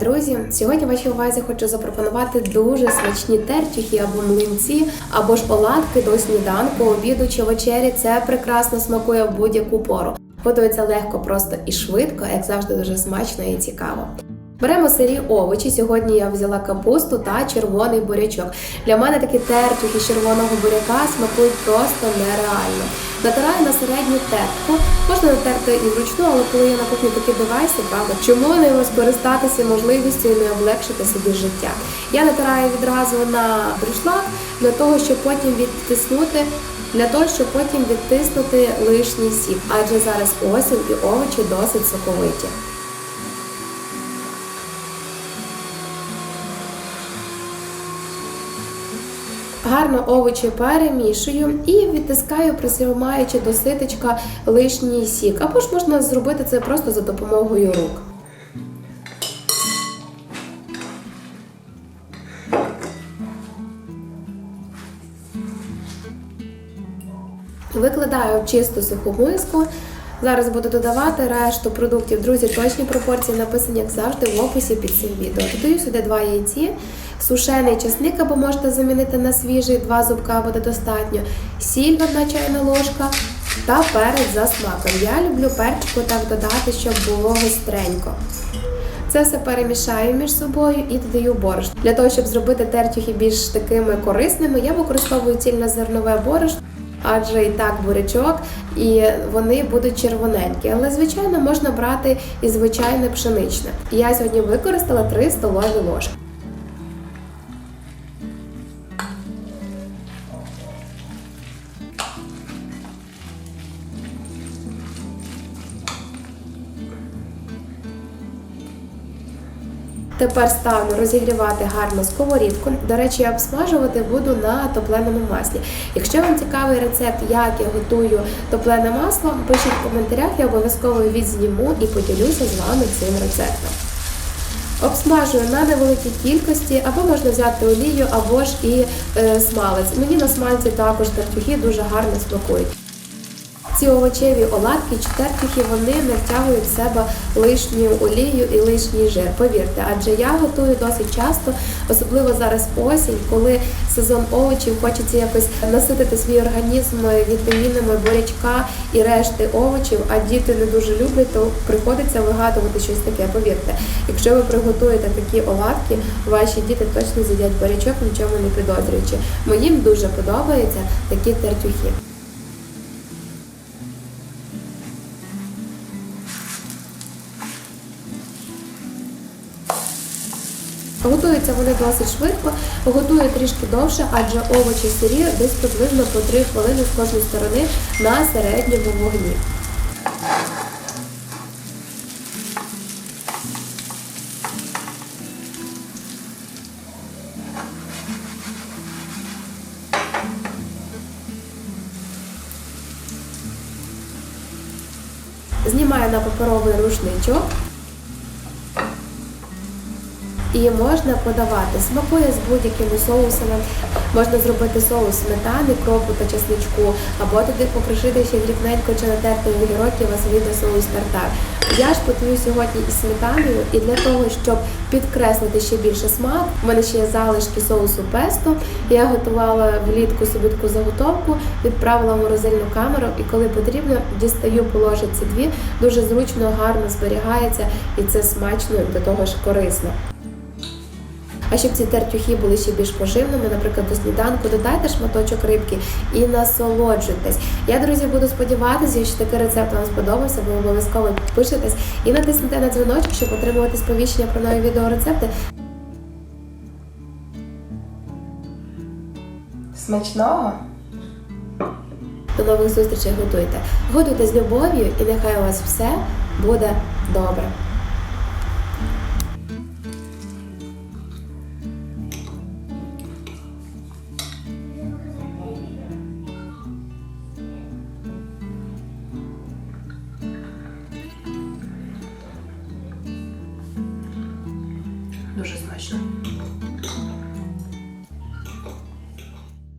друзі! Сьогодні вашій увазі хочу запропонувати дуже смачні тертюхи або млинці, або ж оладки до сніданку, обіду чи вечері. Це прекрасно смакує в будь-яку пору. Готується легко, просто і швидко, як завжди, дуже смачно і цікаво. Беремо сирі овочі. Сьогодні я взяла капусту та червоний бурячок. Для мене такі тертюхи червоного буряка смакують просто нереально. Натираю на середню тертку. Можна натерти і вручну, але коли я на кухні такі девайси, правда, чому не скористатися можливістю і не облегшити собі життя? Я натираю відразу на брушлак для того, щоб потім відтиснути. Для того, щоб потім відтиснути лишній сік, адже зараз осінь і овочі досить соковиті. Гарно овочі перемішую і відтискаю, присіваючи до ситочка лишній сік. Або ж можна зробити це просто за допомогою рук. Викладаю в чисту суху миску. Зараз буду додавати решту продуктів. Друзі, точні пропорції написані, як завжди, в описі під цим відео. Додаю сюди два яйці, сушений часник, або можете замінити на свіжий, два зубка буде достатньо, сіль одна чайна ложка та перець за смаком. Я люблю перчику так додати, щоб було гостренько. Це все перемішаю між собою і додаю борошно. Для того, щоб зробити тертюхи більш такими корисними, я використовую цільнозернове борошно адже і так бурячок, і вони будуть червоненькі. Але, звичайно, можна брати і звичайне пшеничне. Я сьогодні використала 3 столові ложки. Тепер ставлю розігрівати гарно сковорідку. До речі, я обсмажувати буду на топленому маслі. Якщо вам цікавий рецепт, як я готую топлене масло, пишіть в коментарях, я обов'язково відзніму і поділюся з вами цим рецептом. Обсмажую на невеликій кількості, або можна взяти олію, або ж і е, смалець. Мені на смальці також тартюхи дуже гарно смакують. Ці овочеві оладки чи тертюхи, вони не втягують в себе лишню олію і лишній жир. Повірте, адже я готую досить часто, особливо зараз осінь, коли сезон овочів хочеться якось наситити свій організм вітамінами бурячка і решти овочів, а діти не дуже люблять, то приходиться вигадувати щось таке. Повірте, якщо ви приготуєте такі оладки, ваші діти точно з'їдять бурячок, нічого не підозрюючи. Моїм дуже подобаються такі тертюхи. Готуються вони досить швидко, готую трішки довше, адже овочі сирі десь приблизно по 3 хвилини з кожної сторони на середньому вогні. Знімаю на паперовий рушничок і можна подавати. Смакує з будь-якими соусами. Можна зробити соус сметани, кропу та чесничку, або туди покришити ще дрібненько чи натерти огірок і вас вийде соус тартар. Я ж потую сьогодні із сметаною, і для того, щоб підкреслити ще більше смак, у мене ще є залишки соусу песто. Я готувала влітку собі таку заготовку, відправила в морозильну камеру, і коли потрібно, дістаю по дві. Дуже зручно, гарно зберігається, і це смачно до того ж корисно. А щоб ці тертюхи були ще більш поживними, наприклад, до сніданку, додайте шматочок рибки і насолоджуйтесь. Я, друзі, буду сподіватися, що такий рецепт вам сподобався, ви обов'язково підпишетесь і натиснете на дзвіночок, щоб отримувати сповіщення про нові відеорецепти. Смачного! До нових зустрічей готуйте. Готуйте з любов'ю і нехай у вас все буде добре. дуже смачно.